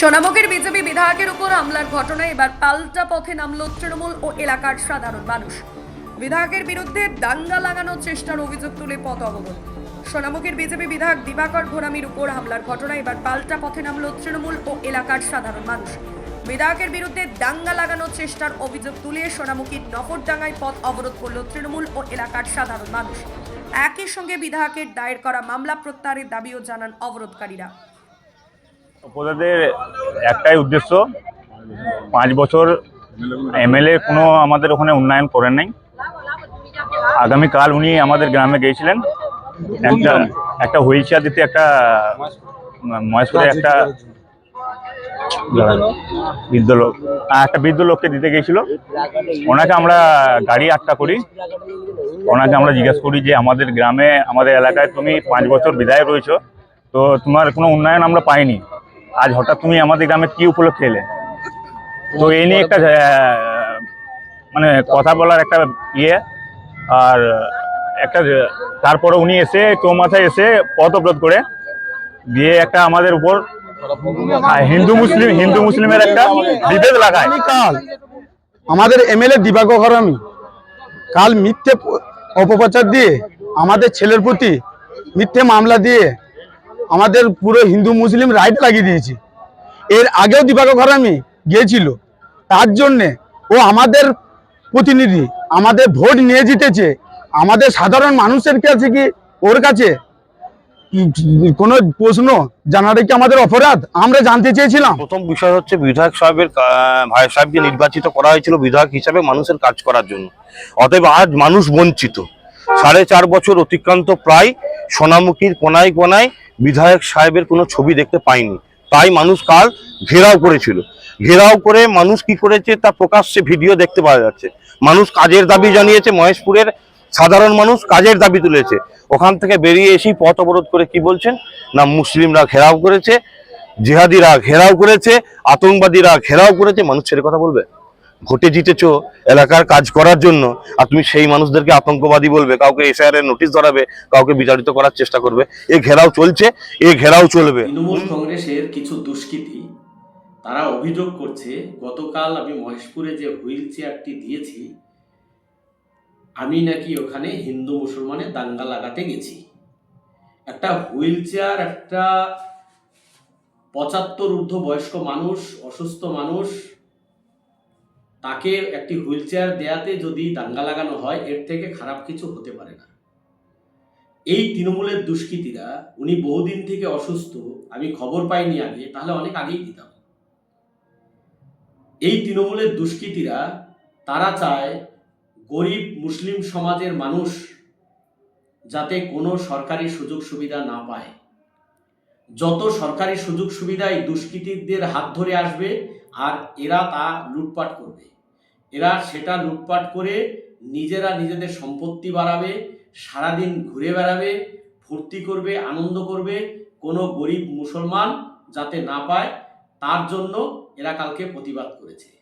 সোনামুখীর BJP বিধায়কের উপর হামলার ঘটনায় এবার পাল্টা পথে নামল তৃণমূল ও এলাকার সাধারণ মানুষ। বিধায়কের বিরুদ্ধে দাঙ্গা লাগানোর চেষ্টার অভিযোগ তুলে পথ অবরোধ। সোনামুখীর বিজেপি বিধায়ক দিবাকর ঘোরামির উপর হামলার ঘটনায় এবার পাল্টা পথে নামল তৃণমূল ও এলাকার সাধারণ মানুষ। বিধায়কের বিরুদ্ধে দাঙ্গা লাগানোর চেষ্টার অভিযোগ তুলে সোনামুখীর নফরডাঙ্গায় পথ অবরোধ করল তৃণমূল ও এলাকার সাধারণ মানুষ। একই সঙ্গে বিধায়কের দায়ের করা মামলা প্রত্যাহারের দাবিও জানান অবরোধকারীরা। উপদাদের একটাই উদ্দেশ্য। পাঁচ বছর এমএলএ কোনো আমাদের ওখানে উন্নয়ন করেন নাই। আগামীকাল উনি আমাদের গ্রামে গিয়েছিলেন। একটা একটা হুইল চেয়ার দিতে একটা, মহেশপুরে একটা বৃদ্ধ লোক একটা বৃদ্ধ লোককে দিতে গিয়েছিল। ওনাকে আমরা গাড়ি আটকা করি। ওনাকে আমরা জিজ্ঞেস করি যে, আমাদের গ্রামে, আমাদের এলাকায় তুমি পাঁচ বছর বিদায় রয়েছো, তো তোমার কোনো উন্নয়ন আমরা পাইনি। আজ হঠাৎ তুমি আমাদের গ্রামে কি উপলক্ষে এলে? তো এই নিয়ে একটা মানে কথা বলার একটা ইয়ে আর একটা, তারপরে উনি এসে চৌমাথায় এসে পথ অবরোধ করে দিয়ে একটা আমাদের উপর হিন্দু মুসলিম, হিন্দু মুসলিমের একটা বিভেদ লাগায়। কাল আমাদের এমএলএ দিবাকর হরামি কাল মিথ্যে অপপ্রচার দিয়ে আমাদের ছেলের প্রতি মিথ্যে মামলা দিয়ে আমাদের পুরো হিন্দু মুসলিম রাইট লাগিয়ে দিয়েছে। এর আগেও দিবাকর হরামি গিয়েছিল। তার জন্যে ও আমাদের প্রতিনিধি, আমাদের ভোট নিয়ে জিতেছে। আমাদের সাধারণ মানুষের কাছে কি ওর কাছে? কোনো প্রশ্ন জানাটা কি আমাদের অপরাধ? আমরা জানতে চেয়েছিলাম। প্রথম বিষয় হচ্ছে বিধায়ক সাহেবের ভাই সাহেবকে নির্বাচিত করা হয়েছিল বিধায়ক হিসাবে মানুষের কাজ করার জন্য। অতএব আজ মানুষ বঞ্চিত। সাড়ে চার বছর অতিক্রান্ত প্রায় সোনামুখীর কোনায় কোনায় বিধায়ক সাহেবের কোনো ছবি দেখতে পাইনি। তাই মানুষ কাল ঘেরাও করেছিল। ঘেরাও করে মানুষ কি করেছে তা প্রকাশ্যে ভিডিও দেখতে পাওয়া যাচ্ছে। মানুষ কাজের দাবি জানিয়েছে, মহেশপুরের সাধারণ মানুষ কাজের দাবি তুলেছে। ওখান থেকে বেরিয়ে এসেই পথ অবরোধ করে কি বলছেন? না, মুসলিমরা ঘেরাও করেছে, জিহাদিরা ঘেরাও করেছে, আতঙ্কবাদীরা ঘেরাও করেছে, মানুষ ছেড়ে কথা বলবে? ভোটে জিতেছো, এলাকার কাজ করার জন্য, আর তুমি সেই মানুষদেরকে আতঙ্কবাদী বলবে, কাউকে এসআইআর এর নোটিশ ধরাবে, কাউকে বিচারিত করার চেষ্টা করবে। এ ঘেরাও চলছে, এ ঘেরাও চলবে। তৃণমূল কংগ্রেসের কিছু দুষ্কৃতী, তারা অভিযোগ করছে, গতকাল আমি মহেশপুরে যে হুইল চেয়ারটি দিয়েছি, আমি নাকি ওখানে হিন্দু মুসলমানের দাঙ্গা লাগাতে গেছি। একটা হুইল চেয়ার, একটা পঁচাত্তর ঊর্ধ্ব বয়স্ক মানুষ, অসুস্থ মানুষ তাকে একটি হুইল চেয়ার দেয়াতে যদি দাঙ্গা লাগানো হয়, এর থেকে খারাপ কিছু হতে পারে না। এই তৃণমূলের দুষ্কৃতীরা, উনি বহুদিন থেকে অসুস্থ, আমি খবর পাইনি আগে, তাহলে অনেক আগেই দিতাম। এই তৃণমূলের দুষ্কৃতীরা, তারা চায় গরিব মুসলিম সমাজের মানুষ যাতে কোনো সরকারি সুযোগ সুবিধা না পায়। যত সরকারি সুযোগ সুবিধা এই দুষ্কৃতীদের হাত ধরে আসবে, আর এরা তা লুটপাট করবে। এরা সেটা লুটপাট করে নিজেরা নিজেদের সম্পত্তি বাড়াবে, সারাদিন ঘুরে বেড়াবে, ফুর্তি করবে, আনন্দ করবে, কোনো গরিব মুসলমান যাতে না পায়, তার জন্য এরা কালকে প্রতিবাদ করেছে।